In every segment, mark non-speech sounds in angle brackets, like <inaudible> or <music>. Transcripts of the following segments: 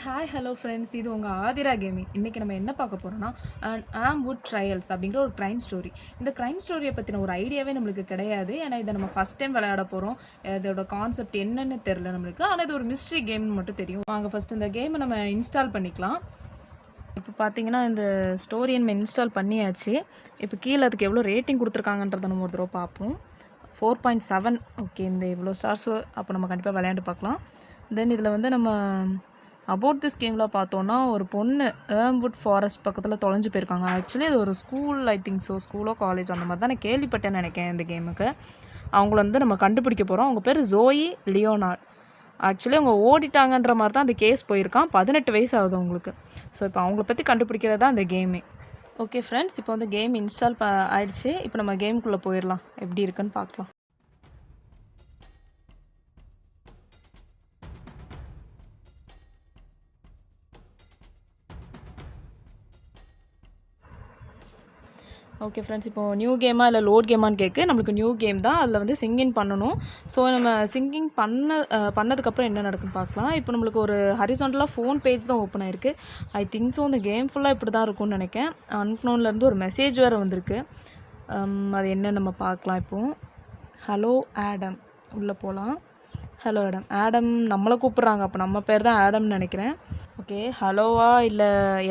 Hi hello friends இது உங்கள் Aadhira gaming இன்றைக்கி நம்ம என்ன பார்க்க போகிறோம்னா ஆம் வுட் ட்ரையல்ஸ் அப்படிங்கிற ஒரு க்ரைம் ஸ்டோரி இந்த க்ரைம் ஸ்டோரியை பற்றின ஒரு ஐடியாவே நம்மளுக்கு கிடையாது. ஏன்னா இதை நம்ம ஃபஸ்ட் டைம் விளையாட போகிறோம் இதோட கான்செப்ட் என்னென்னு தெரில நம்மளுக்கு. ஆனால் இது ஒரு மிஸ்ட்ரி கேம்னு மட்டும் தெரியும். வாங்க ஃபஸ்ட் இந்த கேமை நம்ம இன்ஸ்டால் பண்ணிக்கலாம். இப்போ பார்த்தீங்கன்னா இந்த ஸ்டோரியை நம்ம இன்ஸ்டால் பண்ணியாச்சு. இப்போ கீழே அதுக்கு எவ்வளோ ரேட்டிங் கொடுத்துருக்காங்கன்றதை நம்ம ஒரு தடவை பார்ப்போம். ஃபோர் பாயிண்ட் செவன் ஓகே இந்த இவ்வளோ ஸ்டார்ஸ் அப்போ நம்ம கண்டிப்பாக விளையாண்டு பார்க்கலாம். தென் இதில் வந்து நம்ம அபவுட் திஸ் கேமில் பார்த்தோன்னா ஒரு பொண்ணு ஏர்ம்வுட் ஃபாரஸ்ட் பக்கத்தில் தொலைஞ்சு போயிருக்காங்க. ஆக்சுவலி இது ஒரு ஸ்கூல் ஐ திங்க் ஸோ ஸ்கூலோ காலேஜ் அந்த மாதிரி தான் நான் கேள்விப்பட்டேன்னு நினைக்கிறேன் இந்த கேமுக்கு அவங்கள வந்து நம்ம கண்டுபிடிக்க போகிறோம் அவங்க பேர் ஜோயி லியோனார்ட் ஆக்சுவலி அவங்க ஓடிட்டாங்கன்ற மாதிரி தான் அந்த கேஸ் போயிருக்கான். பதினெட்டு வயசு ஆகுது அவங்களுக்கு. ஸோ இப்போ அவங்கள பற்றி கண்டுபிடிக்கிறது தான் அந்த கேமே ஓகே ஃப்ரெண்ட்ஸ் இப்போ வந்து கேம் இன்ஸ்டால் ப ஆயிடுச்சு. இப்போ நம்ம கேமுக்குள்ளே போயிடலாம். எப்படி இருக்குன்னு பார்க்கலாம். ஓகே ஃப்ரெண்ட்ஸ் இப்போ நியூ கேமா இல்லை லோட் கேமான்னு கேட்கு நம்மளுக்கு நியூ கேம் தான். அதில் வந்து சிங்கிங் பண்ணணும். ஸோ நம்ம சிங்கிங் பண்ண பண்ணதுக்கப்புறம் என்ன நடக்குன்னு பார்க்கலாம். இப்போ நம்மளுக்கு ஒரு ஹரிசாண்டலாக ஃபோன் பேஜ் தான் ஓப்பன் ஆயிருக்கு. ஐ திங்க் ஸோ இந்த கேம் ஃபுல்லாக இப்படி தான் இருக்கும்னு நினைக்கேன் அன்க்னோன்லேருந்து ஒரு மெசேஜ் வேறு வந்திருக்கு. Um, அது என்ன நம்ம பார்க்கலாம் இப்போது ஹலோ ஆடம் உள்ளே போகலாம் ஹலோ ஆடம் ஆடம் நம்மளை கூப்பிட்றாங்க. அப்போ நம்ம பேர் தான் ஆடம்னு நினைக்கிறேன். ஓகே ஹலோவா இல்லை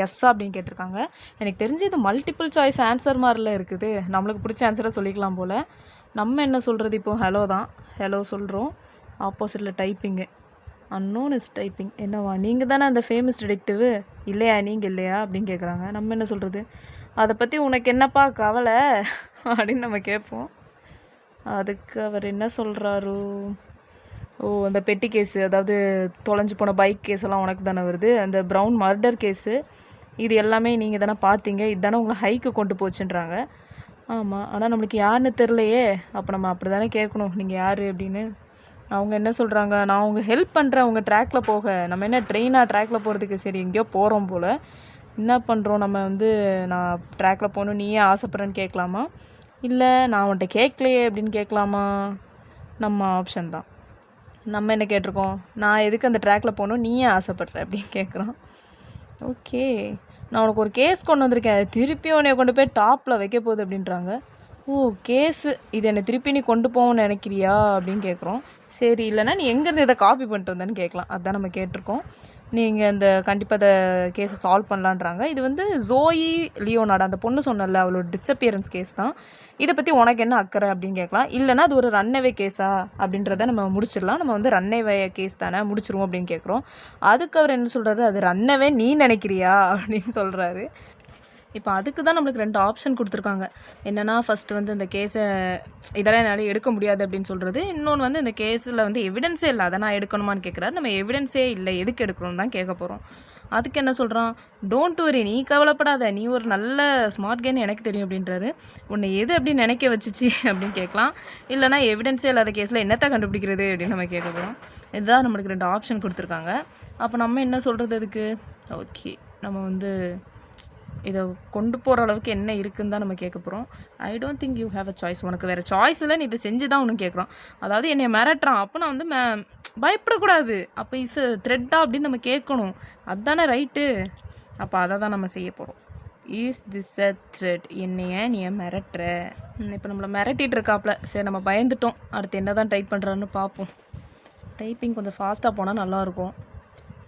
எஸ்ஸா அப்படின்னு கேட்டிருக்காங்க. எனக்கு தெரிஞ்சு இது மல்டிபிள் சாய்ஸ் ஆன்சர் மாதிரில இருக்குது. நம்மளுக்கு பிடிச்ச ஆன்சரை சொல்லிக்கலாம் போல். நம்ம என்ன சொல்கிறது இப்போ? ஹலோ தான். ஹலோ சொல்கிறோம் ஆப்போசிட்டில் டைப்பிங்கு அன்னோன் இஸ் டைப்பிங் என்னவா? நீங்கள் தானே அந்த ஃபேமஸ் டிடெக்டிவ் இல்லையா? நீங்கள் இல்லையா? அப்படின்னு கேட்குறாங்க நம்ம என்ன சொல்கிறது அதை பற்றி உனக்கு என்னப்பா கவலை? அப்படின்னு நம்ம கேட்போம். அதுக்கு அவர் என்ன சொல்கிறாரு ஓ அந்த பெட்டி கேஸு அதாவது தொலைஞ்சு போன பைக் கேஸ் எல்லாம் உனக்கு தானே வருது? அந்த ப்ரௌன் மர்டர் கேஸு இது எல்லாமே நீங்கள் தானே பார்த்தீங்க இதுதானே உங்களை ஹைக்கு கொண்டு போச்சுன்றாங்க. ஆமாம் ஆனால் நம்மளுக்கு யாருன்னு தெரிலையே அப்போ நம்ம அப்படி தானே கேட்கணும் நீங்கள் யார் அப்படின்னு. அவங்க என்ன சொல்கிறாங்க நான் உங்கள் ஹெல்ப் பண்ணுறேன் உங்கள் ட்ராக்ல போக. நம்ம என்ன ட்ரெயினாக ட்ராக்ல போகிறதுக்கு சரி எங்கேயோ போகிறோம் போல். என்ன பண்ணுறோம் நம்ம வந்து நான் ட்ராக்ல போகணும் நீயே ஆசைப்பட்றேன்னு கேட்கலாமா? இல்லை நான் அவன்கிட்ட கேட்கலையே அப்படின்னு கேட்கலாமா? நம்ம ஆப்ஷன் தான். நம்ம என்ன கேட்டிருக்கோம்? நான் எதுக்கு அந்த ட்ராக்ல போகணும்? நீயே ஆசைப்படுற அப்படின்னு கேட்குறோம். ஓகே நான் உனக்கு ஒரு கேஸ் கொண்டு வந்திருக்கேன். அது திருப்பி உன்னை கொண்டு போய் டாப்பில் வைக்க போகுது அப்படின்றாங்க. ஓ கேஸு இது என்னை திருப்பி நீ கொண்டு போகணும்னு நினைக்கிறியா? அப்படின்னு கேட்குறோம். சரி இல்லைன்னா நீ எங்கேருந்து இதை காப்பி பண்ணிட்டு வந்தேன்னு கேட்கலாம். அதுதான் நம்ம கேட்டிருக்கோம். நீங்கள் இந்த கண்டிப்பாக இந்த கேஸை சால்வ் பண்ணலான்றாங்க. இது வந்து ஜோயி லியோனாடா அந்த பொண்ணு சொன்னல அவளோட டிஸப்பியரன்ஸ் கேஸ் தான். இதை பற்றி உனக்கு என்ன அக்கறை அப்படின்னு கேட்கலாம். இல்லைன்னா அது ஒரு ரன்னவே கேஸா அப்படின்றத நம்ம முடிச்சிடலாம். நம்ம வந்து ரன்னவே கேஸ் தானே முடிச்சிருவோம் அப்படின்னு கேட்குறோம். அதுக்கு அவர் என்ன சொல்கிறாரு அது ரன்னவே நீ நினைக்கிறியா அப்படின்னு சொல்கிறாரு இப்போ அதுக்கு தான் நம்மளுக்கு ரெண்டு ஆப்ஷன் கொடுத்துருக்காங்க. என்னென்னா ஃபஸ்ட்டு வந்து இந்த கேஸை இதெல்லாம் என்னால் எடுக்க முடியாது அப்படின்னு சொல்கிறது இன்னொன்று வந்து இந்த கேஸில் வந்து எவிடன்ஸே இல்லை அதை நான் எடுக்கணுமான்னு கேட்குறாரு நம்ம எவிடன்ஸே இல்லை எதுக்கு எடுக்கணும்னு தான் கேட்க போகிறோம் அதுக்கு என்ன சொல்கிறான் டோன்ட் வரி நீ கவலைப்படாத. நீ ஒரு நல்ல ஸ்மார்ட் கேன் எனக்கு தெரியும் அப்படின்றாரு. உன்னை எது அப்படி நினைக்க வச்சுச்சு? அப்படின்னு கேட்கலாம். இல்லைனா எவிடன்ஸே இல்லாத கேஸில் என்னத்தை கண்டுபிடிக்கிறது அப்படின்னு நம்ம கேட்க போகிறோம் இதுதான் நம்மளுக்கு ரெண்டு ஆப்ஷன் கொடுத்துருக்காங்க. அப்போ நம்ம என்ன சொல்கிறது அதுக்கு? ஓகே நம்ம வந்து இதை கொண்டு போகிற அளவுக்கு என்ன இருக்குன்னு தான் நம்ம கேட்க போகிறோம் I don't think you have a choice உனக்கு வேறு சாய்ஸ் இல்லை நீ இதை செஞ்சு தான் ஒன்று கேட்குறோம் அதாவது என்னை மிரட்டுறான். அப்போ நான் வந்து மே பயப்படக்கூடாது. அப்போ இஸ் த்ரெட்டா அப்படின்னு நம்ம கேட்கணும். அதுதானே ரைட்டு அப்போ அதை தான் நம்ம செய்ய போகிறோம் இஸ் திஸ் அ த்ரெட் என்னைய நீ மிரட்டுற? இப்போ நம்மளை மிரட்டிட்டு இருக்காப்புல சரி நம்ம பயந்துட்டோம். அடுத்து என்ன தான் டைப் பண்ணுறான்னு பார்ப்போம். டைப்பிங் கொஞ்சம் ஃபாஸ்ட்டாக போனால் நல்லாயிருக்கும்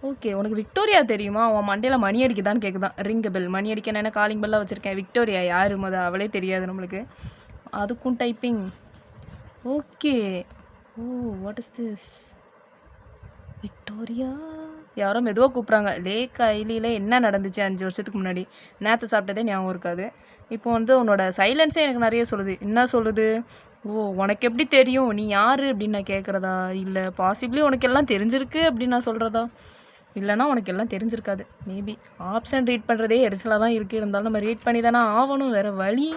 ஓகே உனக்கு விக்டோரியா தெரியுமா? உன் மண்டையில் மணி அடிக்குதான்னு கேட்குதான் ரிங் பெல் மணி அடிக்க நான் என்ன காலிங் பெல்லாம் வச்சுருக்கேன்? விக்டோரியா யார்? மொதல் அவளே தெரியாது நம்மளுக்கு. அதுக்கும் typing okay oh what is this Victoria யாரோ மெதுவாக கூப்பிட்றாங்க. லேக் ஐலியில் என்ன நடந்துச்சு அஞ்சு வருஷத்துக்கு முன்னாடி? நேற்று சாப்பிட்டதே ஞாபகம் இருக்காது. இப்போ வந்து உன்னோட சைலன்ஸே எனக்கு நிறைய சொல்லுது. என்ன சொல்லுது? ஓ உனக்கு எப்படி தெரியும்? நீ யார் அப்படின்னு நான் கேட்குறதா இல்லை பாசிபிளி உனக்கு எல்லாம் தெரிஞ்சிருக்கு அப்படின்னு நான் சொல்கிறதா இல்லைனா உனக்கு எல்லாம் தெரிஞ்சிருக்காது. மேபி ஆப்ஷன் ரீட் பண்ணுறதே எரிச்சலாக தான் இருக்குது இருந்தாலும் நம்ம ரீட் பண்ணி தானே ஆகணும். வேறு வழி.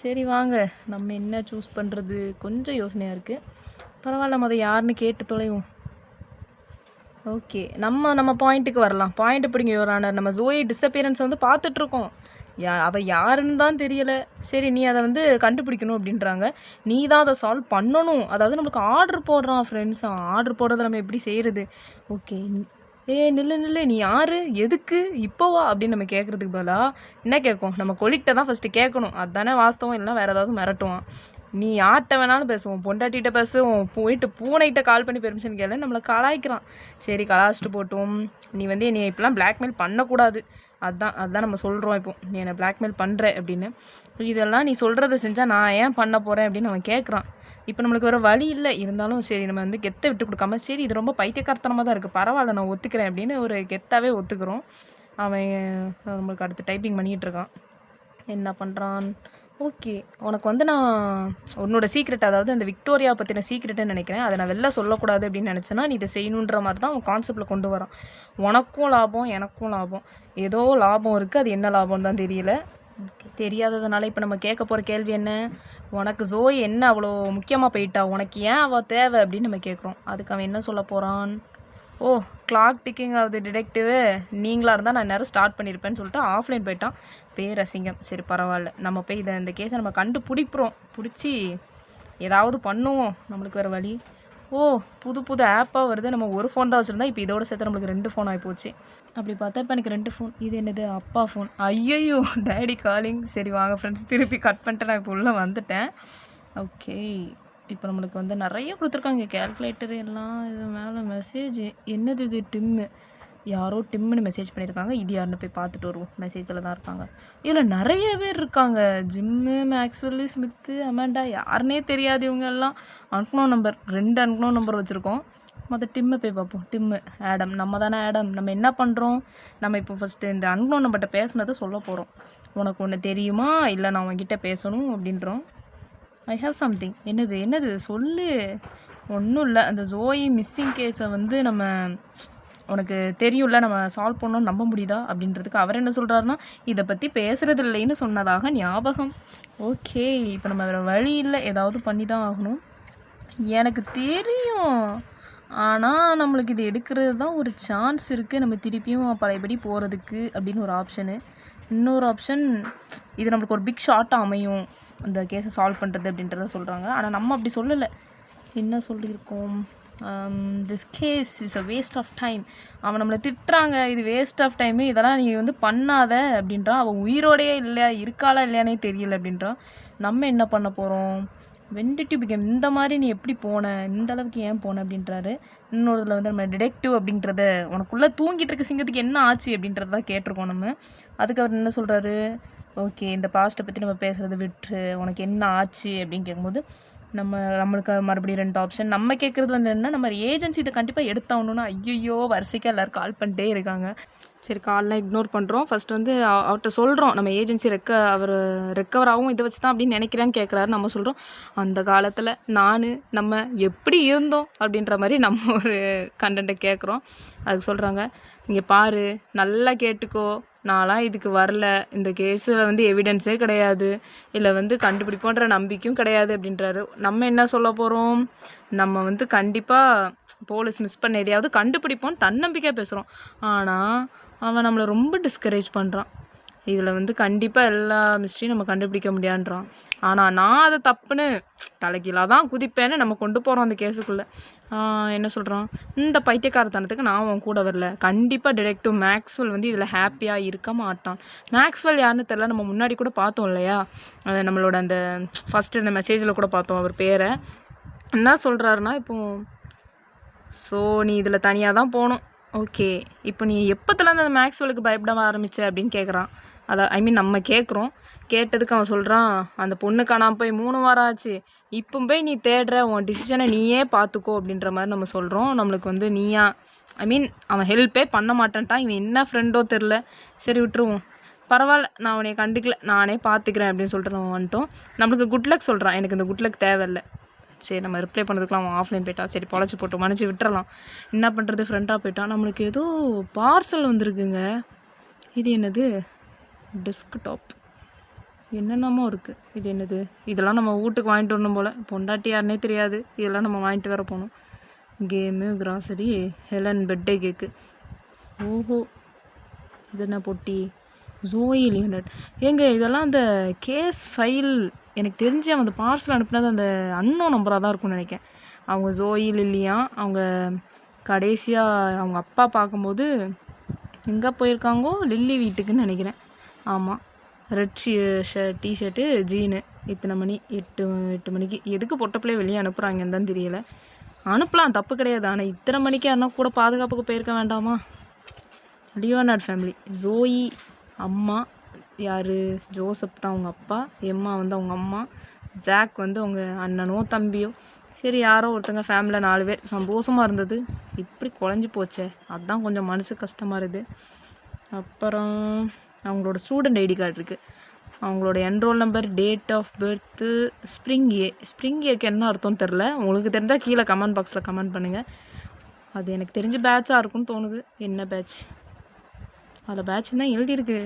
சரி வாங்க. நம்ம என்ன சூஸ் பண்ணுறது கொஞ்சம் யோசனையாக இருக்குது பரவாயில்ல அதை யாருன்னு கேட்டு தொலைவோம். ஓகே நம்ம நம்ம பாயிண்ட்டுக்கு வரலாம். பாயிண்ட் பிடிங்க யோரானர் நம்ம ஜோயி டிஸப்பியரன்ஸ் வந்து பார்த்துட்ருக்கோம் யா அவள் யாருன்னு தான் தெரியலை. சரி நீ அதை வந்து கண்டுபிடிக்கணும் அப்படின்றாங்க. நீ தான் அதை சால்வ் பண்ணணும். அதாவது நம்மளுக்கு ஆர்டர் போடுறான் ஃப்ரெண்ட்ஸ் ஆர்டர் போடுறத நம்ம எப்படி செய்கிறது ஓகே ஏய் நில்லு நில்லு நீ யார்? எதுக்கு? இப்போவா அப்படின்னு நம்ம கேட்குறதுக்கு பதிலாக என்ன கேட்கும்? நம்ம கொலிகிட்ட தான் ஃபஸ்ட்டு கேட்கணும். அதுதானே வாஸ்தவம் இல்லைன்னா வேறு ஏதாவது மிரட்டுவான். நீ யார்கிட்ட வேணாலும் பேசுவோம் பொண்டாட்டிகிட்ட பேசுவோம் போயிட்டு பூனைகிட்ட கால் பண்ணி பெர்மிஷன் கேளு நம்மளை கலாய்க்கிறான். சரி கலாச்சிட்டு போட்டும். நீ வந்து என்னை இப்படிலாம் பிளாக்மெயில் பண்ணக்கூடாது. அதான் அதான் நம்ம சொல்கிறோம் இப்போ. நீ என்னை பிளாக்மெயில் பண்ணுற அப்படின்னு. இதெல்லாம் நீ சொல்கிறத செஞ்சால் நான் ஏன் பண்ண போகிறேன் அப்படின்னு அவன் கேட்குறான் இப்போ நம்மளுக்கு வேறு வழி இல்லை. இருந்தாலும் சரி நம்ம வந்து கெத்தை விட்டு கொடுக்காம சரி இது ரொம்ப பைத்தியக்காரத்தனமாக தான் இருக்குது பரவாயில்ல நான் ஒத்துக்கிறேன் அப்படின்னு ஒரு கெத்தாவே ஒத்துக்கிறோம். அவன் நம்மளுக்கு அடுத்து டைப்பிங் பண்ணிகிட்ருக்கான் என்ன பண்ணுறான் ஓகே உனக்கு வந்து நான் உன்னோட சீக்ரெட் அதாவது அந்த விக்டோரியா பற்றின சீக்ரெட்டுன்னு நினைக்கிறேன். அதை நான் வெளில சொல்லக்கூடாது அப்படின்னு நினச்சேன்னா நீ இதை செய்யணுன்ற மாதிரி தான் அவன் கான்செப்டில் கொண்டு வரான். உனக்கும் லாபம் எனக்கும் லாபம். ஏதோ லாபம் இருக்குது அது என்ன லாபம் தான் தெரியல. தெரியாததுனால இப்போ நம்ம கேட்க போகிற கேள்வி என்ன? உனக்கு ஜோய் என்ன அவ்வளோ முக்கியமாக போயிட்டா? உனக்கு ஏன் அவள் தேவை அப்படின்னு நம்ம கேட்குறோம். அதுக்கு அவன் என்ன சொல்ல போகிறான் ஓ கிளாக் டிக்கிங் ஆகுது டிடெக்டிவ் நீங்களாக இருந்தால் நான் நேரம் ஸ்டார்ட் பண்ணியிருப்பேன்னு சொல்லிட்டு ஆஃப்லைன் போயிட்டான். பேரசிங்கம். சரி பரவாயில்ல. நம்ம போய் இதை இந்த கேஸை நம்ம கண்டுபிடிப்புறோம். பிடிச்சி ஏதாவது பண்ணுவோம். நம்மளுக்கு வேறு வழி. ஓ புது புது ஆப்பாக வருது. நம்ம ஒரு ஃபோன் தான் வச்சுருந்தா இப்போ இதோட சேர்த்து நம்மளுக்கு ரெண்டு ஃபோன் ஆகி போச்சு அப்படி பார்த்தா இப்போ எனக்கு ரெண்டு ஃபோன் இது என்னது? அப்பா ஃபோன் ஐயையோ டேடி காலிங் சரி வாங்க ஃப்ரெண்ட்ஸ் திருப்பி கட் பண்ணிட்டு நான் இப்போ உள்ளே வந்துட்டேன். ஓகே இப்போ நம்மளுக்கு வந்து நிறைய கொடுத்துருக்காங்க. கேல்குலேட்டர் எல்லாம் இது மேலே மெசேஜ் என்னது இது டிம்மு யாரோ டிம்முன்னு மெசேஜ் பண்ணியிருக்காங்க. இது யாருன்னு போய் பார்த்துட்டு வருவோம். மெசேஜில் தான் இருக்காங்க. இதில் நிறைய பேர் இருக்காங்க. ஜிம்மு மேக்ஸ்வெல்லு ஸ்மித்து அமேண்டா யாருனே தெரியாது இவங்க எல்லாம். அன்க்னோ நம்பர் ரெண்டு அன்க்னோ நம்பர் வச்சுருக்கோம். மற்ற டிம்மை போய் பார்ப்போம். Tim Adam. நம்ம தானே ஆடம். நம்ம என்ன பண்ணுறோம் நம்ம இப்போ ஃபஸ்ட்டு இந்த அன்க்னோ நம்பர்கிட்ட பேசுனதை சொல்ல போகிறோம் உனக்கு ஒன்று தெரியுமா? இல்லை நான் உன்கிட்ட பேசணும் அப்படின்றோம். ஐ ஹாவ் சம்திங் என்னது? என்னது? சொல்லு. ஒன்றும் இல்லை. அந்த ஜோயி மிஸ்ஸிங் கேஸை வந்து நம்ம உனக்கு தெரியும்ல நம்ம சால்வ் பண்ணோம் நம்ப முடியுதா அப்படின்றதுக்கு அவர் என்ன சொல்கிறாருன்னா இதை பற்றி பேசுறது இல்லைன்னு சொன்னதாக ஞாபகம். ஓகே இப்போ நம்ம வேறு வழி இல்லை. ஏதாவது பண்ணி தான் ஆகணும். எனக்கு தெரியும். ஆனால் நம்மளுக்கு இது எடுக்கிறது தான் ஒரு சான்ஸ் இருக்குது நம்ம திருப்பியும் பழையபடி போகிறதுக்கு அப்படின்னு ஒரு ஆப்ஷனு இன்னொரு ஆப்ஷன் இது நம்மளுக்கு ஒரு பிக் ஷார்ட்டாக அமையும். அந்த கேஸை சால்வ் பண்ணுறது அப்படின்றத சொல்கிறாங்க ஆனால் நம்ம அப்படி சொல்லலை. என்ன சொல்லியிருக்கோம்? This case is a waste of time அவன் நம்மளை திட்டுறாங்க இது வேஸ்ட் ஆஃப் டைமு இதெல்லாம் நீ வந்து பண்ணாத அப்படின்றான் அவன் உயிரோடையே இல்லையா இருக்காளா இல்லையானே தெரியல அப்படின்றான் நம்ம என்ன பண்ண போகிறோம் வெண்டிட்டி பிகம் இந்த மாதிரி நீ எப்படி போன? இந்த அளவுக்கு ஏன் போன அப்படின்றாரு. இன்னொருதில் வந்து நம்ம டிடெக்டிவ் அப்படின்றத உனக்குள்ளே தூங்கிட்டு இருக்க சிங்கத்துக்கு என்ன ஆச்சு அப்படின்றத தான் கேட்டிருக்கோம் நம்ம. அதுக்கு அவர் என்ன சொல்கிறாரு ஓகே இந்த பாஸ்ட்டை பற்றி நம்ம பேசுகிறத விட்டுரு. உனக்கு என்ன ஆச்சு? அப்படின்னு கேட்கும்போது நம்ம நம்மளுக்கு மறுபடியும் ரெண்டு ஆப்ஷன் நம்ம கேட்குறது வந்து என்ன நம்ம ஏஜென்சி இதை கண்டிப்பாக எடுத்தாகணும்னா ஐயோ வரிசைக்கு எல்லோரும் கால் பண்ணிட்டே இருக்காங்க. சரி கால்லாம் இக்னோர் பண்ணுறோம் ஃபர்ஸ்ட் வந்து அவர்கிட்ட சொல்கிறோம் நம்ம ஏஜென்சி ரெக்க அவர் ரெக்கவர் ஆகும் இதை வச்சு தான் அப்படின்னு நினைக்கிறேன்னு கேட்குறாரு நம்ம சொல்கிறோம் அந்த காலத்தில் நான் நம்ம எப்படி இருந்தோம் அப்படின்ற மாதிரி நம்ம ஒரு கண்டென்ட்டை கேட்குறோம் அதுக்கு சொல்கிறாங்க இங்கே பாரு நல்லா கேட்டுக்கோ நான்லாம் இதுக்கு வரல. இந்த கேஸில் வந்து எவிடன்ஸே கிடையாது. இல்லை வந்து கண்டுபிடிப்போன்ற நம்பிக்கையும் கிடையாது அப்படின்றாரு. நம்ம என்ன சொல்ல போகிறோம் நம்ம வந்து கண்டிப்பாக போலீஸ் மிஸ் பண்ண எதையாவது கண்டுபிடிப்போம் தன்னம்பிக்கையாக பேசுகிறோம் ஆனால் அவன் நம்மளை ரொம்ப டிஸ்கரேஜ் பண்ணுறான் இதில் வந்து கண்டிப்பாக எல்லா மிஸ்ட்ரியும் நம்ம கண்டுபிடிக்க முடியான்றான். ஆனால் நான் அதை தப்புன்னு தலைகீழாக தான் குதிப்பேன்னு நம்ம கொண்டு போகிறோம் அந்த கேஸுக்குள்ளே. என்ன சொல்கிறான் இந்த பைத்தியக்காரத்தனத்துக்கு நான் உன் கூட வரல. கண்டிப்பாக டிடெக்டிவ் மேக்ஸ்வெல் வந்து இதில் ஹாப்பியாக இருக்க மாட்டான். மேக்ஸ்வெல் யாருன்னு தெரில நம்ம முன்னாடி கூட பார்த்தோம் இல்லையா? அது நம்மளோட அந்த ஃபஸ்ட்டு இந்த மெசேஜில் கூட பார்த்தோம் அவர் பேரை. என்ன சொல்கிறாருன்னா இப்போ ஸோ நீ இதில் தனியாக தான் போகணும். ஓகே இப்போ நீ எப்போத்துலேருந்து அந்த மேக்ஸ்வெலுக்கு பயப்பட ஆரம்பிச்ச அப்படின்னு கேட்குறான் அதை ஐ மீன் நம்ம கேட்குறோம் கேட்டதுக்கு அவன் சொல்கிறான் அந்த பொண்ணு காணாம போய் மூணு வாரம் ஆச்சு. இப்போ போய் நீ தேடுற உன் டிசிஷனை நீயே பார்த்துக்கோ அப்படின்ற மாதிரி நம்ம சொல்கிறோம் நம்மளுக்கு வந்து நீயா ஐ மீன் அவன் ஹெல்ப்பே பண்ண மாட்டேன்ட்டான். இவன் என்ன ஃப்ரெண்டோ தெரில சரி விட்டுருவோம். பரவாயில்ல நான் அவனைய கண்டுக்கல நானே பார்த்துக்கிறேன் அப்படின்னு சொல்லிட்டு நம்ம வந்துட்டோம். நம்மளுக்கு குட் லக் சொல்கிறான் எனக்கு இந்த குட் லக் தேவையில்லை. சரி நம்ம ரிப்ளை பண்ணதுக்குலாம் அவன் ஆஃப்லைன் போயிட்டா. சரி பொழைச்சி போட்டு மன்னிச்சு விட்டுறலாம். என்ன பண்ணுறது ஃப்ரெண்டாக போயிட்டான் நம்மளுக்கு ஏதோ பார்சல் வந்திருக்குங்க. இது என்னது? டெஸ்க்டாப் என்னென்னமோ இருக்குது இது என்னது? இதெல்லாம் நம்ம வீட்டுக்கு வாங்கிட்டு வரணும் போல். பொண்டாட்டி யாருனே தெரியாது. இதெல்லாம் நம்ம வாங்கிட்டு வர போகணும். கேமு கிராசரி ஹெலன் பெட்டே கேக்கு ஓஹோ. இது என்ன பொட்டி? ஜோயி லியூனட் ஏங்க இதெல்லாம் அந்த கேஸ் ஃபைல் எனக்கு தெரிஞ்சு அவன் அந்த பார்சல் அனுப்புனது அந்த அன்னோ நம்பராக தான் இருக்கும்னு நினைக்கிறேன். அவங்க ஜோயி லில்லியா அவங்க கடைசியாக அவங்க அப்பா பார்க்கும்போது எங்கே போயிருக்காங்கோ? லில்லி வீட்டுக்குன்னு நினைக்கிறேன். ஆமாம் red she shirt T shirt jean இத்தனை மணி எட்டு எட்டு மணிக்கு. எதுக்கு பொட்டப்பிள்ளைய வெளியே அனுப்புகிறாங்கன்னு தான் தெரியல. அனுப்பலாம் தப்பு கிடையாது. ஆனால் இத்தனை மணிக்கு யாருனா கூட பாதுகாப்புக்கு போயிருக்க வேண்டாமா? லியோனார்ட் ஃபேமிலி ஜோயி அம்மா யார்? ஜோசப் தான் அவங்க அப்பா. எம்மா வந்து அவங்க அம்மா. ஜாக் வந்து அவங்க அண்ணனோ தம்பியோ. சரி யாரோ ஒருத்தங்க ஃபேமிலியில் நாலு பேர். சந்தோஷமாக இருந்தது. இப்படி குழஞ்சி போச்சே. அதுதான் கொஞ்சம் மனசு கஷ்டமாக இருக்குது. அப்புறம் அவங்களோட ஸ்டூடெண்ட் ஐடி கார்டு இருக்குது அவங்களோட enrol number date of birth spring A spring ஏக்கு என்ன அர்த்தம்னு தெரில உங்களுக்கு தெரிஞ்சால் கீழே கமெண்ட் பாக்ஸில் கமெண்ட் பண்ணுங்கள் அது எனக்கு தெரிஞ்ச பேட்சாக இருக்கும்னு தோணுது. என்ன பேட்ச் அதில் பேட்ச் தான் எழுதியிருக்கு?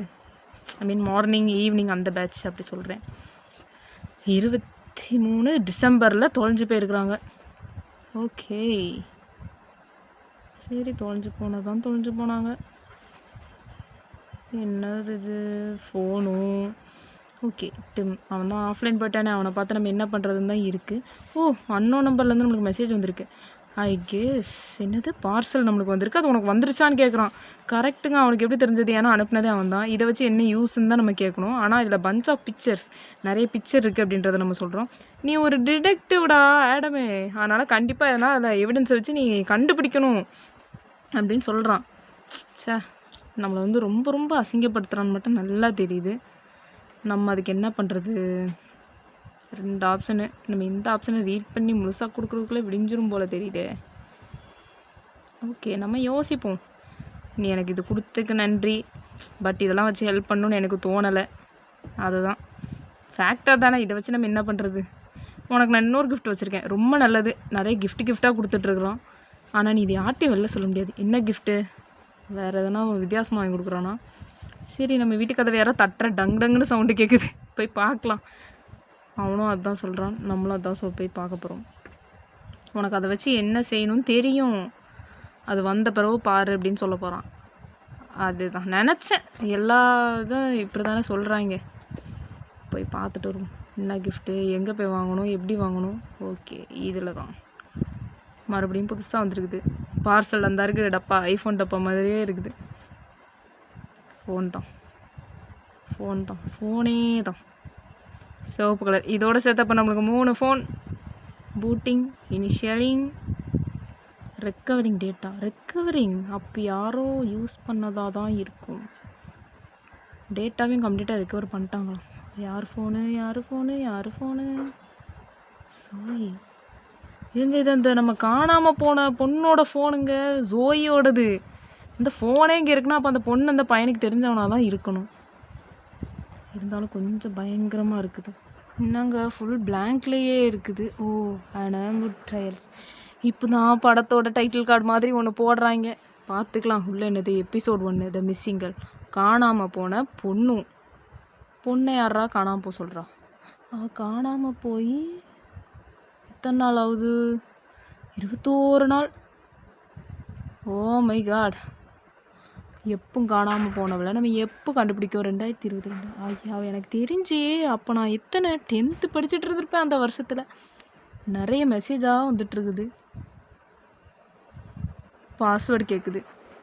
ஐ மீன் மார்னிங் ஈவினிங் அந்த பேட்ச் அப்படி சொல்கிறேன் இருபத்தி மூணு டிசம்பரில் தொலைஞ்சு போயிருக்கிறாங்க. ஓகே சரி தொலைஞ்சு போனதான் தொலைஞ்சு போனாங்க. என்னது இது? ஃபோனும் ஓகே டிம் அவன் தான் ஆஃப்லைன் போயிட்டானே. அவனை பார்த்து நம்ம என்ன பண்ணுறதுன்னு தான் இருக்குது ஓ அன்னோ நம்பர்லேருந்து நம்மளுக்கு மெசேஜ் வந்திருக்கு. ஐ கெஸ் என்னது? பார்சல் நம்மளுக்கு வந்திருக்கு. அது உனக்கு வந்துருச்சான்னு கேட்குறான் கரெக்ட்டுங்க அவனுக்கு எப்படி தெரிஞ்சது? ஏன்னா அனுப்புனதே அவன் தான் இதை வச்சு என்ன யூஸ்ன்னு தான் நம்ம கேட்கணும். ஆனால் இதில் பஞ்ச் ஆஃப் பிக்சர்ஸ் நிறைய பிக்சர் இருக்குது அப்படின்றத நம்ம சொல்கிறோம் நீ ஒரு டிடெக்டிவ்டா ஆடமே. அதனால் கண்டிப்பாக எதனால் அதில் எவிடன்ஸை வச்சு நீ கண்டுபிடிக்கணும் அப்படின்னு சொல்கிறான் சே நம்மளை வந்து ரொம்ப ரொம்ப அசிங்கப்படுத்துகிறான்னு மட்டும் நல்லா தெரியுது. நம்ம அதுக்கு என்ன பண்ணுறது ரெண்டு ஆப்ஷனு நம்ம இந்த ஆப்ஷனை ரீட் பண்ணி முழுசாக கொடுக்குறதுக்குள்ளே விடிஞ்சிரும் போல் தெரியுதே. ஓகே நம்ம யோசிப்போம். நீ எனக்கு இது கொடுத்ததுக்கு நன்றி. பட் இதெல்லாம் வச்சு ஹெல்ப் பண்ணணும்னு எனக்கு தோணலை. அதுதான். ஃபேக்டர் தானே. இதை வச்சு நம்ம என்ன பண்ணுறது உனக்கு நான் இன்னொரு கிஃப்ட் வச்சுருக்கேன். ரொம்ப நல்லது. நிறைய கிஃப்ட் கிஃப்டாக கொடுத்துட்ருக்குறோம் ஆனால் நீ இது யார்ட்டையும் வெளில சொல்ல முடியாது. என்ன கிஃப்ட்டு வேறு எதனா வித்தியாசமாக வாங்கி கொடுக்குறானா? சரி நம்ம வீட்டுக்கு கதவை யாரோ தட்டுற. டங் டங்குன்னு சவுண்டு கேட்குது போய் பார்க்கலாம். அவனும் அதுதான் சொல்கிறான் நம்மளும் அதான் சொல் போய் பார்க்க போகிறோம் உனக்கு அதை வச்சு என்ன செய்யணும்னு தெரியும். அது வந்த பிறகு பாரு அப்படின்னு சொல்ல போகிறான் அதுதான் நினச்சேன். எல்லா இதும் இப்படி தானே சொல்கிறாங்க போய் பார்த்துட்டு வருவோம். என்ன கிஃப்ட்டு எங்கே போய் வாங்கணும்? எப்படி வாங்கணும்? ஓகே இதில் தான் மறுபடியும் புதுசாக வந்துருக்குது. பார்சல் அந்த இருக்குது டப்பா ஐஃபோன் டப்பா மாதிரியே இருக்குது. ஃபோன் தான். ஃபோன் தான். ஃபோனே தான். சிவப்பு கலர் இதோட சேர்த்தப்ப நம்மளுக்கு மூணு phone booting initialing recovering data recovering அப்போ யாரோ யூஸ் பண்ணதாக தான் இருக்கும். டேட்டாவையும் கம்ப்ளீட்டாக ரெக்கவர் பண்ணிட்டாங்களாம் யார் ஃபோனு யார் ஃபோனு யார் ஃபோனு சோயி எங்க இது அந்த நம்ம காணாமல் போன பொண்ணோட ஃபோனுங்க ஜோயோடது இந்த ஃபோனே இங்கே இருக்குன்னா அப்போ அந்த பொண்ணு அந்த பையனுக்கு தெரிஞ்சவனாக தான் இருக்கணும். இருந்தாலும் கொஞ்சம் பயங்கரமாக இருக்குது. என்னங்க ஃபுல் பிளாங்க்லேயே இருக்குது. ஓ அனமுட் ட்ரையல்ஸ் இப்போ தான் படத்தோட டைட்டில் கார்டு மாதிரி ஒன்று போடுறாங்க. பார்த்துக்கலாம் உள்ள என்னது எபிசோட் ஒன்று த மிஸ்ஸிங்கல் காணாமல் போன பொண்ணும் பொண்ணை யாரா காணாமல் போக சொல்கிறா அவள் காணாமல் போய் எத்தனை நாள் ஆகுது? இருபத்தோரு நாள். ஓ மை காட் எப்பவும் காணாமல் போனவளை நம்ம எப்போ கண்டுபிடிக்கும்? ரெண்டாயிரத்தி இருபது ரெண்டு. ஐயா எனக்கு தெரிஞ்சே அப்போ நான் எத்தனை டென்த்து படிச்சுட்டு இருந்திருப்பேன் அந்த வருஷத்தில். நிறைய மெசேஜாக வந்துட்டுருக்குது பாஸ்வேர்டு கேட்குது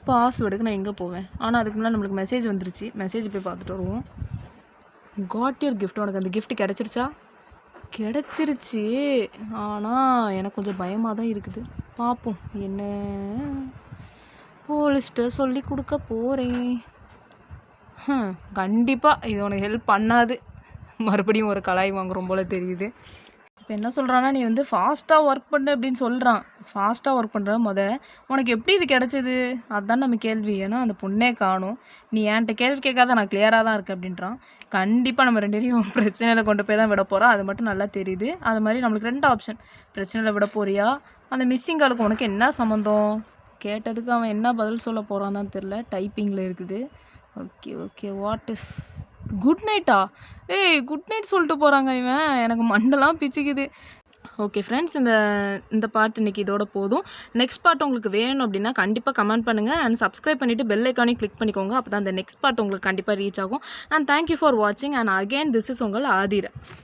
பாஸ்வேர்டுக்கு நான் எங்கே போவேன்? ஆனால் அதுக்கு முன்னாடி நம்மளுக்கு மெசேஜ் வந்துருச்சு. மெசேஜ் போய் பார்த்துட்டு வருவோம். காட் யுவர் கிஃப்ட் உனக்கு அந்த கிஃப்ட் கிடச்சிருச்சா? கிடச்சிருச்சு. ஆனால் எனக்கு கொஞ்சம் பயமாக தான் இருக்குது. பார்ப்போம். என்ன? போலீஸ்கிட்ட சொல்லி கொடுக்க போகிறேன் கண்டிப்பாக இது உனக்கு ஹெல்ப் பண்ணாது. மறுபடியும் ஒரு கலாய் வாங்குறோம் போல் தெரியுது. இப்போ என்ன சொல்கிறான்னா நீ வந்து ஃபாஸ்ட்டாக ஒர்க் பண்ணு அப்படின்னு சொல்கிறான் ஃபாஸ்ட்டாக ஒர்க் பண்ணுற முத உனக்கு எப்படி இது கிடச்சிது? அதுதான் நம்ம கேள்வி. ஏன்னா அந்த பொண்ணே காணும். நீ என்கிட்ட கேள்வி கேட்காத நான் கிளியராக தான் இருக்கேன் அப்படின்றான். கண்டிப்பாக நம்ம ரெண்டு பேரையும் <laughs> பிரச்சனையில் கொண்டு போய் தான் விட போகிறோம் அது மட்டும் நல்லா தெரியுது. அது மாதிரி நம்மளுக்கு ரெண்டு ஆப்ஷன் பிரச்சனையில் விட போறியா? அந்த மிஸ்ஸிங் காலுக்கு உனக்கு என்ன சம்மந்தம் கேட்டதுக்கு அவன் என்ன பதில் சொல்ல போகிறான் தான் தெரில டைப்பிங்கில் இருக்குது. Okay okay what is good நைட்டா ஏய் குட் நைட் சொல்லிட்டு போகிறாங்க இவன். எனக்கு மண்டெல்லாம் பிச்சுக்குது. ஓகே ஃப்ரெண்ட்ஸ் இந்த இந்த பாட்டு இன்னைக்கு இதோட போதும். நெக்ஸ்ட் பாட்டு உங்களுக்கு வேணும் அப்படின்னா கண்டிப்பாக கமெண்ட் பண்ணுங்கள் அண்ட் சப்ஸ்கிரைப் பண்ணிவிட்டு பெல் ஐக்கானையும் கிளிக் பண்ணிக்கோங்க. அப்போ தான் அந்த நெக்ஸ்ட் பாட்டு உங்களுக்கு கண்டிப்பாக ரீச் ஆகும். அண்ட் தேங்க்யூ ஃபார் வாட்சிங் அண்ட் அகெயின் திஸ் இஸ் உங்கள் ஆதிர